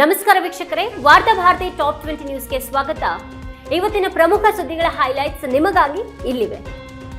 ನಮಸ್ಕಾರ ವೀಕ್ಷಕರೇ, ವಾರ್ತಾ ಭಾರತಿ ಟಾಪ್ ಟ್ವೆಂಟಿ ನ್ಯೂಸ್ಗೆ ಸ್ವಾಗತ. ಇವತ್ತಿನ ಪ್ರಮುಖ ಸುದ್ದಿಗಳ ಹೈಲೈಟ್ಸ್ ನಿಮಗಾಗಿ ಇಲ್ಲಿವೆ.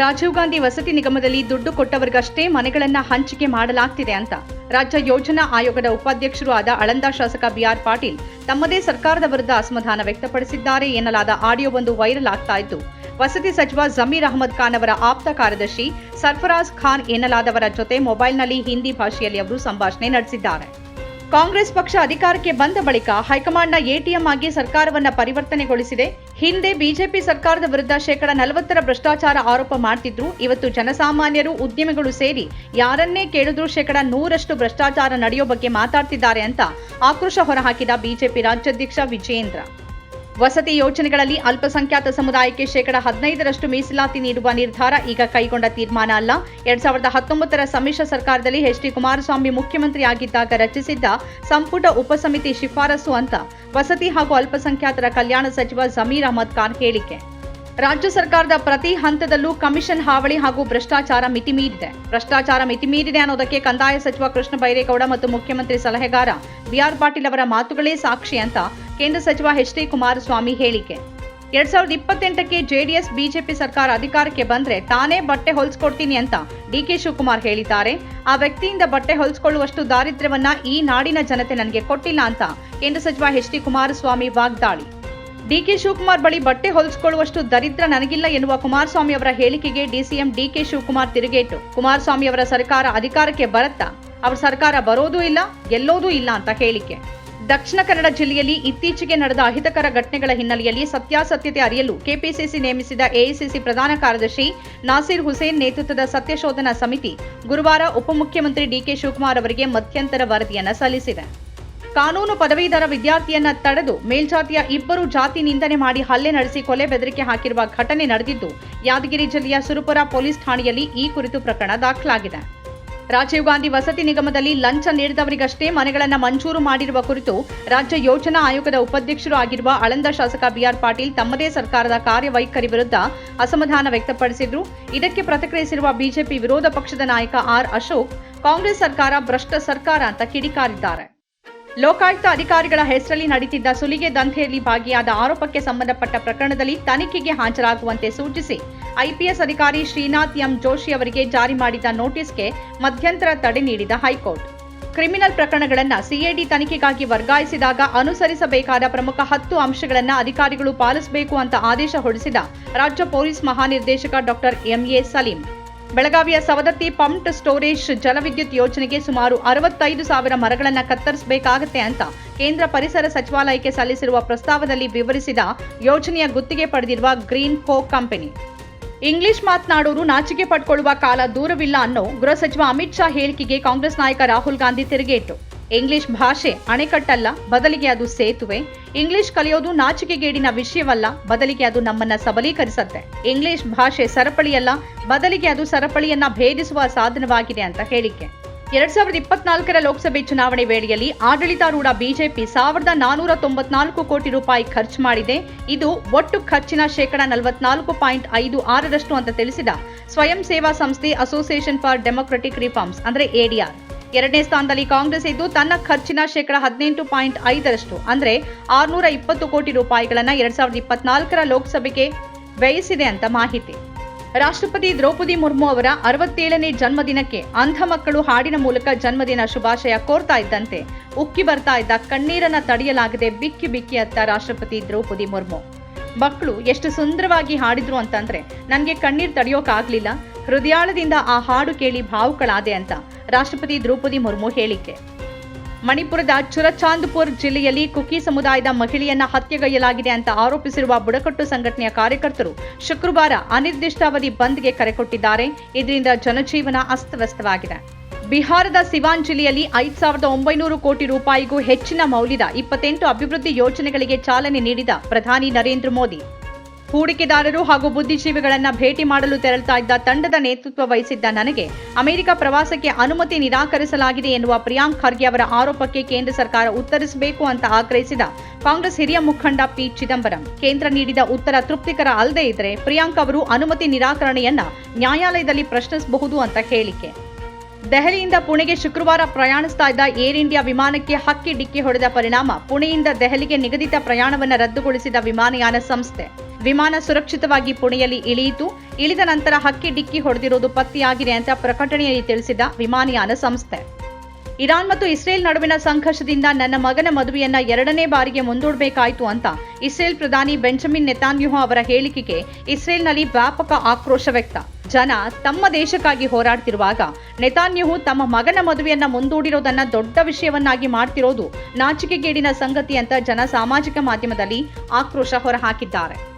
ರಾಜೀವ್ ಗಾಂಧಿ ವಸತಿ ನಿಗಮದಲ್ಲಿ ದುಡ್ಡು ಕೊಟ್ಟವರಿಗಷ್ಟೇ ಮನೆಗಳನ್ನ ಹಂಚಿಕೆ ಮಾಡಲಾಗ್ತಿದೆ ಅಂತ ರಾಜ್ಯ ಯೋಜನಾ ಆಯೋಗದ ಉಪಾಧ್ಯಕ್ಷರು ಆದ ಅಳಂದ ಶಾಸಕ ಬಿಆರ್ ಪಾಟೀಲ್ ತಮ್ಮದೇ ಸರ್ಕಾರದ ವಿರುದ್ಧ ಅಸಮಾಧಾನ ವ್ಯಕ್ತಪಡಿಸಿದ್ದಾರೆ ಎನ್ನಲಾದ ಆಡಿಯೋವೊಂದು ವೈರಲ್ ಆಗ್ತಾ ಇದ್ದು, ವಸತಿ ಸಚಿವ ಜಮೀರ್ ಅಹಮದ್ ಖಾನ್ ಅವರ ಆಪ್ತ ಕಾರ್ಯದರ್ಶಿ ಸರ್ಫರಾಜ್ ಖಾನ್ ಎನ್ನಲಾದವರ ಜೊತೆ ಮೊಬೈಲ್ನಲ್ಲಿ ಹಿಂದಿ ಭಾಷೆಯಲ್ಲಿ ಅವರು ಸಂಭಾಷಣೆ ನಡೆಸಿದ್ದಾರೆ. ಕಾಂಗ್ರೆಸ್ ಪಕ್ಷ ಅಧಿಕಾರಕ್ಕೆ ಬಂದ ಬಳಿಕ ಹೈಕಮಾಂಡ್ನ ಎಟಿಎಂ ಆಗಿ ಸರ್ಕಾರವನ್ನ ಪರಿವರ್ತನೆಗೊಳಿಸಿದೆ. ಹಿಂದೆ ಬಿಜೆಪಿ ಸರ್ಕಾರದ ವಿರುದ್ಧ ಶೇಕಡ ನಲವತ್ತರ ಭ್ರಷ್ಟಾಚಾರ ಆರೋಪ ಮಾಡ್ತಿದ್ರು. ಇವತ್ತು ಜನಸಾಮಾನ್ಯರು, ಉದ್ಯಮಿಗಳು ಸೇರಿ ಯಾರನ್ನೇ ಕೇಳಿದ್ರೂ ಶೇಕಡ ನೂರಷ್ಟು ಭ್ರಷ್ಟಾಚಾರ ನಡೆಯೋ ಬಗ್ಗೆ ಮಾತಾಡ್ತಿದ್ದಾರೆ ಅಂತ ಆಕ್ರೋಶ ಹೊರಹಾಕಿದ ಬಿಜೆಪಿ ರಾಜ್ಯಾಧ್ಯಕ್ಷ ವಿಜಯೇಂದ್ರ. ವಸತಿ ಯೋಜನೆಗಳಲ್ಲಿ ಅಲ್ಪಸಂಖ್ಯಾತ ಸಮುದಾಯಕ್ಕೆ ಶೇಕಡ ಹದಿನೈದರಷ್ಟು ಮೀಸಲಾತಿ ನೀಡುವ ನಿರ್ಧಾರ ಈಗ ಕೈಗೊಂಡ ತೀರ್ಮಾನ ಅಲ್ಲ. ಎರಡ್ ಸಾವಿರದ ಹತ್ತೊಂಬತ್ತರ ಸಮ್ಮಿಶ್ರ ಸರ್ಕಾರದಲ್ಲಿ ಎಚ್ ಡಿ ಕುಮಾರಸ್ವಾಮಿ ಮುಖ್ಯಮಂತ್ರಿ ಆಗಿದ್ದಾಗ ರಚಿಸಿದ್ದ ಸಂಪುಟ ಉಪಸಮಿತಿ ಶಿಫಾರಸು ಅಂತ ವಸತಿ ಹಾಗೂ ಅಲ್ಪಸಂಖ್ಯಾತರ ಕಲ್ಯಾಣ ಸಚಿವ ಜಮೀರ್ ಅಹಮದ್ ಖಾನ್ ಹೇಳಿಕೆ. ರಾಜ್ಯ ಸರ್ಕಾರದ ಪ್ರತಿ ಹಂತದಲ್ಲೂ ಕಮಿಷನ್ ಹಾವಳಿ ಹಾಗೂ ಭ್ರಷ್ಟಾಚಾರ ಮಿತಿಮೀರಿದೆ. ಭ್ರಷ್ಟಾಚಾರ ಮಿತಿಮೀರಿದೆ ಅನ್ನೋದಕ್ಕೆ ಕಂದಾಯ ಸಚಿವ ಕೃಷ್ಣ ಬೈರೇಗೌಡ ಮತ್ತು ಮುಖ್ಯಮಂತ್ರಿ ಸಲಹೆಗಾರ ಬಿಆರ್ ಪಾಟೀಲ್ ಅವರ ಮಾತುಗಳೇ ಸಾಕ್ಷಿ ಅಂತ ಕೇಂದ್ರ ಸಚಿವ ಎಚ್ ಡಿ ಕುಮಾರಸ್ವಾಮಿ ಹೇಳಿಕೆ. ಎರಡ್ ಸಾವಿರದ ಇಪ್ಪತ್ತೆಂಟಕ್ಕೆ ಜೆಡಿಎಸ್ ಬಿಜೆಪಿ ಸರ್ಕಾರ ಅಧಿಕಾರಕ್ಕೆ ಬಂದ್ರೆ ತಾನೇ ಬಟ್ಟೆ ಹೊಲಿಸ್ಕೊಡ್ತೀನಿ ಅಂತ ಡಿ ಕೆ ಶಿವಕುಮಾರ್ ಹೇಳಿದ್ದಾರೆ. ಆ ವ್ಯಕ್ತಿಯಿಂದ ಬಟ್ಟೆ ಹೊಲಿಸ್ಕೊಳ್ಳುವಷ್ಟು ದಾರಿದ್ರ್ಯವನ್ನ ಈ ನಾಡಿನ ಜನತೆ ನನಗೆ ಕೊಟ್ಟಿಲ್ಲ ಅಂತ ಕೇಂದ್ರ ಸಚಿವ ಎಚ್ ಡಿ ಕುಮಾರಸ್ವಾಮಿ ವಾಗ್ದಾಳಿ. ಡಿಕೆ ಶಿವಕುಮಾರ್ ಬಳಿ ಬಟ್ಟೆ ಹೊಲಿಸಿಕೊಳ್ಳುವಷ್ಟು ದರಿದ್ರ ನನಗಿಲ್ಲ ಎನ್ನುವ ಕುಮಾರಸ್ವಾಮಿ ಅವರ ಹೇಳಿಕೆಗೆ ಡಿಸಿಎಂ ಡಿಕೆ ಶಿವಕುಮಾರ್ ತಿರುಗೇಟು. ಕುಮಾರಸ್ವಾಮಿ ಅವರ ಸರ್ಕಾರ ಅಧಿಕಾರಕ್ಕೆ ಬರತ್ತಾ? ಅವರ ಸರ್ಕಾರ ಬರೋದೂ ಇಲ್ಲ, ಗೆಲ್ಲೋದೂ ಇಲ್ಲ ಅಂತ ಹೇಳಿಕೆ. ದಕ್ಷಿಣ ಕನ್ನಡ ಜಿಲ್ಲೆಯಲ್ಲಿ ಇತ್ತೀಚೆಗೆ ನಡೆದ ಅಹಿತಕರ ಘಟನೆಗಳ ಹಿನ್ನೆಲೆಯಲ್ಲಿ ಸತ್ಯಾಸತ್ಯತೆ ಅರಿಯಲು ಕೆಪಿಸಿಸಿ ನೇಮಿಸಿದ ಎಐಸಿಸಿ ಪ್ರಧಾನ ಕಾರ್ಯದರ್ಶಿ ನಾಸೀರ್ ಹುಸೇನ್ ನೇತೃತ್ವದ ಸತ್ಯಶೋಧನಾ ಸಮಿತಿ ಗುರುವಾರ ಉಪಮುಖ್ಯಮಂತ್ರಿ ಡಿಕೆ ಶಿವಕುಮಾರ್ ಅವರಿಗೆ ಮಧ್ಯಂತರ ವರದಿಯನ್ನು ಸಲ್ಲಿಸಿದೆ. ಕಾನೂನು ಪದವೀಧರ ವಿದ್ಯಾರ್ಥಿಯನ್ನ ತಡೆದು ಮೇಲ್ಜಾತಿಯ ಇಬ್ಬರು ಜಾತಿ ನಿಂದನೆ ಮಾಡಿ ಹಲ್ಲೆ ನಡೆಸಿ ಕೊಲೆ ಬೆದರಿಕೆ ಹಾಕಿರುವ ಘಟನೆ ನಡೆದಿದ್ದು, ಯಾದಗಿರಿ ಜಿಲ್ಲೆಯ ಸುರಪುರ ಪೊಲೀಸ್ ಠಾಣೆಯಲ್ಲಿ ಈ ಕುರಿತು ಪ್ರಕರಣ ದಾಖಲಾಗಿದೆ. ರಾಜೀವ್ ಗಾಂಧಿ ವಸತಿ ನಿಗಮದಲ್ಲಿ ಲಂಚ ನೀಡಿದವರಿಗಷ್ಟೇ ಮನೆಗಳನ್ನು ಮಂಜೂರು ಮಾಡಿರುವ ಕುರಿತು ರಾಜ್ಯ ಯೋಜನಾ ಆಯೋಗದ ಉಪಾಧ್ಯಕ್ಷರು ಆಗಿರುವ ಅಳಂದ ಶಾಸಕ ಬಿಆರ್ ಪಾಟೀಲ್ ತಮ್ಮದೇ ಸರ್ಕಾರದ ಕಾರ್ಯವೈಖರಿ ವಿರುದ್ಧ ಅಸಮಾಧಾನ ವ್ಯಕ್ತಪಡಿಸಿದ್ರು. ಇದಕ್ಕೆ ಪ್ರತಿಕ್ರಿಯಿಸಿರುವ ಬಿಜೆಪಿ ವಿರೋಧ ಪಕ್ಷದ ನಾಯಕ ಆರ್ ಅಶೋಕ್, ಕಾಂಗ್ರೆಸ್ ಸರ್ಕಾರ ಭ್ರಷ್ಟ ಸರ್ಕಾರ ಅಂತ ಕಿಡಿಕಾರಿದ್ದಾರೆ. ಲೋಕಾಯುಕ್ತ ಅಧಿಕಾರಿಗಳ ಹೆಸರಲ್ಲಿ ನಡೀತಿದ್ದ ಸುಲಿಗೆ ದಂಧೆಯಲ್ಲಿ ಭಾಗಿಯಾದ ಆರೋಪಕ್ಕೆ ಸಂಬಂಧಪಟ್ಟ ಪ್ರಕರಣದಲ್ಲಿ ತನಿಖೆಗೆ ಹಾಜರಾಗುವಂತೆ ಸೂಚಿಸಿ, ಐಪಿಎಸ್ ಅಧಿಕಾರಿ ಶ್ರೀನಾಥ್ ಎಂ ಜೋಶಿ ಅವರಿಗೆ ಜಾರಿ ಮಾಡಿದ ನೋಟಿಸ್ಗೆ ಮಧ್ಯಂತರ ತಡೆ ನೀಡಿದ ಹೈಕೋರ್ಟ್. ಕ್ರಿಮಿನಲ್ ಪ್ರಕರಣಗಳನ್ನು ಸಿಎಡಿ ತನಿಖೆಗಾಗಿ ವರ್ಗಾಯಿಸಿದಾಗ ಅನುಸರಿಸಬೇಕಾದ ಪ್ರಮುಖ ಹತ್ತು ಅಂಶಗಳನ್ನು ಅಧಿಕಾರಿಗಳು ಪಾಲಿಸಬೇಕು ಅಂತ ಆದೇಶ ಹೊರಡಿಸಿದ ರಾಜ್ಯ ಪೊಲೀಸ್ ಮಹಾನಿರ್ದೇಶಕ ಡಾಕ್ಟರ್ ಎಂಎ ಸಲೀಂ. ಬೆಳಗಾವಿಯ ಸವದತ್ತಿ ಪಂಪ್ಡ್ ಸ್ಟೋರೇಜ್ ಜಲವಿದ್ಯುತ್ ಯೋಜನೆಗೆ ಸುಮಾರು ಅರವತ್ತೈದು ಸಾವಿರ ಮರಗಳನ್ನು ಕತ್ತರಿಸಬೇಕಾಗತ್ತೆ ಅಂತ ಕೇಂದ್ರ ಪರಿಸರ ಸಚಿವಾಲಯಕ್ಕೆ ಸಲ್ಲಿಸಿರುವ ಪ್ರಸ್ತಾವದಲ್ಲಿ ವಿವರಿಸಿದ ಯೋಜನೆಯ ಗುತ್ತಿಗೆ ಪಡೆದಿರುವ ಗ್ರೀನ್ ಕೋ ಕಂಪನಿ. ಇಂಗ್ಲಿಷ್ ಮಾತನಾಡೋರು ನಾಚಿಕೆ ಪಡ್ಕೊಳ್ಳುವ ಕಾಲ ದೂರವಿಲ್ಲ ಅನ್ನೋ ಗೃಹ ಸಚಿವ ಅಮಿತ್ ಶಾ ಹೇಳಿಕೆಗೆ ಕಾಂಗ್ರೆಸ್ ನಾಯಕ ರಾಹುಲ್ ಗಾಂಧಿ ತಿರುಗೇಟು. ಇಂಗ್ಲಿಷ್ ಭಾಷೆ ಅಣೆಕಟ್ಟಲ್ಲ, ಬದಲಿಗೆ ಅದು ಸೇತುವೆ. ಇಂಗ್ಲಿಷ್ ಕಲಿಯೋದು ನಾಚಿಕೆಗೇಡಿನ ವಿಷಯವಲ್ಲ, ಬದಲಿಗೆ ಅದು ನಮ್ಮನ್ನ ಸಬಲೀಕರಿಸತ್ತೆ. ಇಂಗ್ಲಿಷ್ ಭಾಷೆ ಸರಪಳಿಯಲ್ಲ, ಬದಲಿಗೆ ಅದು ಸರಪಳಿಯನ್ನ ಭೇದಿಸುವ ಸಾಧನವಾಗಿದೆ ಅಂತ ಹೇಳಿಕೆ. ಎರಡ್ ಸಾವಿರದ ಇಪ್ಪತ್ನಾಲ್ಕರ ಲೋಕಸಭೆ ಚುನಾವಣೆ ವೇಳೆಯಲ್ಲಿ ಆಡಳಿತಾರೂಢ ಬಿಜೆಪಿ ಸಾವಿರದ ನಾನೂರ ತೊಂಬತ್ನಾಲ್ಕು ಕೋಟಿ ರೂಪಾಯಿ ಖರ್ಚು ಮಾಡಿದೆ. ಇದು ಒಟ್ಟು ಖರ್ಚಿನ ಶೇಕಡ ನಲವತ್ನಾಲ್ಕು ಪಾಯಿಂಟ್ ಐದು ಆರರಷ್ಟು ಅಂತ ತಿಳಿಸಿದ ಸ್ವಯಂ ಸೇವಾ ಸಂಸ್ಥೆ ಅಸೋಸಿಯೇಷನ್ ಫಾರ್ ಡೆಮೊಕ್ರೆಟಿಕ್ ರಿಫಾರ್ಮ್ಸ್ ಅಂದ್ರೆ ಎಡಿಆರ್ ಎರಡನೇ ಸ್ಥಾನದಲ್ಲಿ ಕಾಂಗ್ರೆಸ್ ಇದ್ದು ತನ್ನ ಖರ್ಚಿನ ಶೇಕಡ ಹದಿನೆಂಟು ಪಾಯಿಂಟ್ ಐದರಷ್ಟು. ಅಂದ್ರೆ ಆರುನೂರ ಇಪ್ಪತ್ತು ಕೋಟಿ ರೂಪಾಯಿಗಳನ್ನು ಎರಡ್ ಸಾವಿರದ ಇಪ್ಪತ್ನಾಲ್ಕರ ಲೋಕಸಭೆಗೆ ವ್ಯಯಿಸಿದೆ ಅಂತ ಮಾಹಿತಿ. ರಾಷ್ಟ್ರಪತಿ ದ್ರೌಪದಿ ಮುರ್ಮು ಅವರ ಅರವತ್ತೇಳನೇ ಜನ್ಮದಿನಕ್ಕೆ ಅಂಧ ಮಕ್ಕಳು ಹಾಡಿನ ಮೂಲಕ ಜನ್ಮದಿನ ಶುಭಾಶಯ ಕೋರ್ತಾ ಇದ್ದಂತೆ ಉಕ್ಕಿ ಬರ್ತಾ ಇದ್ದ ಕಣ್ಣೀರನ್ನ ತಡೆಯಲಾಗದೆ ಬಿಕ್ಕಿ ಬಿಕ್ಕಿ ಅತ್ತ ರಾಷ್ಟ್ರಪತಿ ದ್ರೌಪದಿ ಮುರ್ಮು. ಮಕ್ಕಳು ಎಷ್ಟು ಸುಂದರವಾಗಿ ಹಾಡಿದ್ರು ಅಂತಂದ್ರೆ ನನಗೆ ಕಣ್ಣೀರು ತಡೆಯೋಕಾಗ್ಲಿಲ್ಲ, ಹೃದಯಾಳದಿಂದ ಆ ಹಾಡು ಕೇಳಿ ಭಾವುಕಳಾದೆ ಅಂತ. ರಾಷ್ಟ್ರಪತಿ ದ್ರೌಪದಿ ಮುರ್ಮು ಹೇಳಿಕೆ. ಮಣಿಪುರದ ಚುರಚಾಂದ್ಪುರ್ ಜಿಲ್ಲೆಯಲ್ಲಿ ಕುಕಿ ಸಮುದಾಯದ ಮಹಿಳೆಯನ್ನ ಹತ್ಯೆಗೈಯಲಾಗಿದೆ ಅಂತ ಆರೋಪಿಸಿರುವ ಬುಡಕಟ್ಟು ಸಂಘಟನೆಯ ಕಾರ್ಯಕರ್ತರು ಶುಕ್ರವಾರ ಅನಿರ್ದಿಷ್ಟಾವಧಿ ಬಂದ್ಗೆ ಕರೆ ಕೊಟ್ಟಿದ್ದಾರೆ. ಇದರಿಂದ ಜನಜೀವನ ಅಸ್ತವ್ಯಸ್ತವಾಗಿದೆ. ಬಿಹಾರದ ಸಿವಾನ್ ಜಿಲ್ಲೆಯಲ್ಲಿ ಐದು ಸಾವಿರದ ಒಂಬೈನೂರು ಕೋಟಿ ರೂಪಾಯಿಗೂ ಹೆಚ್ಚಿನ ಮೌಲ್ಯದ ಇಪ್ಪತ್ತೆಂಟು ಅಭಿವೃದ್ಧಿ ಯೋಜನೆಗಳಿಗೆ ಚಾಲನೆ ನೀಡಿದ ಪ್ರಧಾನಿ ನರೇಂದ್ರ ಮೋದಿ. ಹೂಡಿಕೆದಾರರು ಹಾಗೂ ಬುದ್ಧಿಜೀವಿಗಳನ್ನು ಭೇಟಿ ಮಾಡಲು ತೆರಳುತ್ತಾ ಇದ್ದ ತಂಡದ ನೇತೃತ್ವ ವಹಿಸಿದ್ದ ನನಗೆ ಅಮೆರಿಕ ಪ್ರವಾಸಕ್ಕೆ ಅನುಮತಿ ನಿರಾಕರಿಸಲಾಗಿದೆ ಎನ್ನುವ ಪ್ರಿಯಾಂಕ್ ಖರ್ಗೆ ಅವರ ಆರೋಪಕ್ಕೆ ಕೇಂದ್ರ ಸರ್ಕಾರ ಉತ್ತರಿಸಬೇಕು ಅಂತ ಆಗ್ರಹಿಸಿದ ಕಾಂಗ್ರೆಸ್ ಹಿರಿಯ ಮುಖಂಡ ಪಿ ಚಿದಂಬರಂ. ಕೇಂದ್ರ ನೀಡಿದ ಉತ್ತರ ತೃಪ್ತಿಕರ ಅಲ್ಲದೆ ಇದ್ರೆ ಪ್ರಿಯಾಂಕ್ ಅವರು ಅನುಮತಿ ನಿರಾಕರಣೆಯನ್ನ ನ್ಯಾಯಾಲಯದಲ್ಲಿ ಪ್ರಶ್ನಿಸಬಹುದು ಅಂತ ಹೇಳಿಕೆ. ದೆಹಲಿಯಿಂದ ಪುಣೆಗೆ ಶುಕ್ರವಾರ ಪ್ರಯಾಣಿಸ್ತಾ ಇದ್ದ ಏರ್ ಇಂಡಿಯಾ ವಿಮಾನಕ್ಕೆ ಹಕ್ಕಿ ಡಿಕ್ಕಿ ಹೊಡೆದ ಪರಿಣಾಮ ಪುಣೆಯಿಂದ ದೆಹಲಿಗೆ ನಿಗದಿತ ಪ್ರಯಾಣವನ್ನು ರದ್ದುಗೊಳಿಸಿದ ವಿಮಾನಯಾನ ಸಂಸ್ಥೆ. ವಿಮಾನ ಸುರಕ್ಷಿತವಾಗಿ ಪುಣೆಯಲ್ಲಿ ಇಳಿಯಿತು. ಇಳಿದ ನಂತರ ಹಕ್ಕಿ ಡಿಕ್ಕಿ ಹೊಡೆದಿರುವುದು ಪತ್ತೆಯಾಗಿದೆ ಅಂತ ಪ್ರಕಟಣೆಯಲ್ಲಿ ತಿಳಿಸಿದ ವಿಮಾನಯಾನ ಸಂಸ್ಥೆ. ಇರಾನ್ ಮತ್ತು ಇಸ್ರೇಲ್ ನಡುವಿನ ಸಂಘರ್ಷದಿಂದ ನನ್ನ ಮಗನ ಮದುವೆಯನ್ನ ಎರಡನೇ ಬಾರಿಗೆ ಮುಂದೂಡಬೇಕಾಯಿತು ಅಂತ ಇಸ್ರೇಲ್ ಪ್ರಧಾನಿ ಬೆಂಜಮಿನ್ ನೆತಾನ್ಯೂಹ ಅವರ ಹೇಳಿಕೆಗೆ ಇಸ್ರೇಲ್ನಲ್ಲಿ ವ್ಯಾಪಕ ಆಕ್ರೋಶ ವ್ಯಕ್ತ. ಜನ ತಮ್ಮ ದೇಶಕ್ಕಾಗಿ ಹೋರಾಡ್ತಿರುವಾಗ ನೆತಾನ್ಯೂಹು ತಮ್ಮ ಮಗನ ಮದುವೆಯನ್ನ ಮುಂದೂಡಿರೋದನ್ನ ದೊಡ್ಡ ವಿಷಯವನ್ನಾಗಿ ಮಾಡ್ತಿರೋದು ನಾಚಿಕೆಗೇಡಿನ ಸಂಗತಿ ಅಂತ ಜನ ಸಾಮಾಜಿಕ ಮಾಧ್ಯಮದಲ್ಲಿ ಆಕ್ರೋಶ ಹೊರಹಾಕಿದ್ದಾರೆ.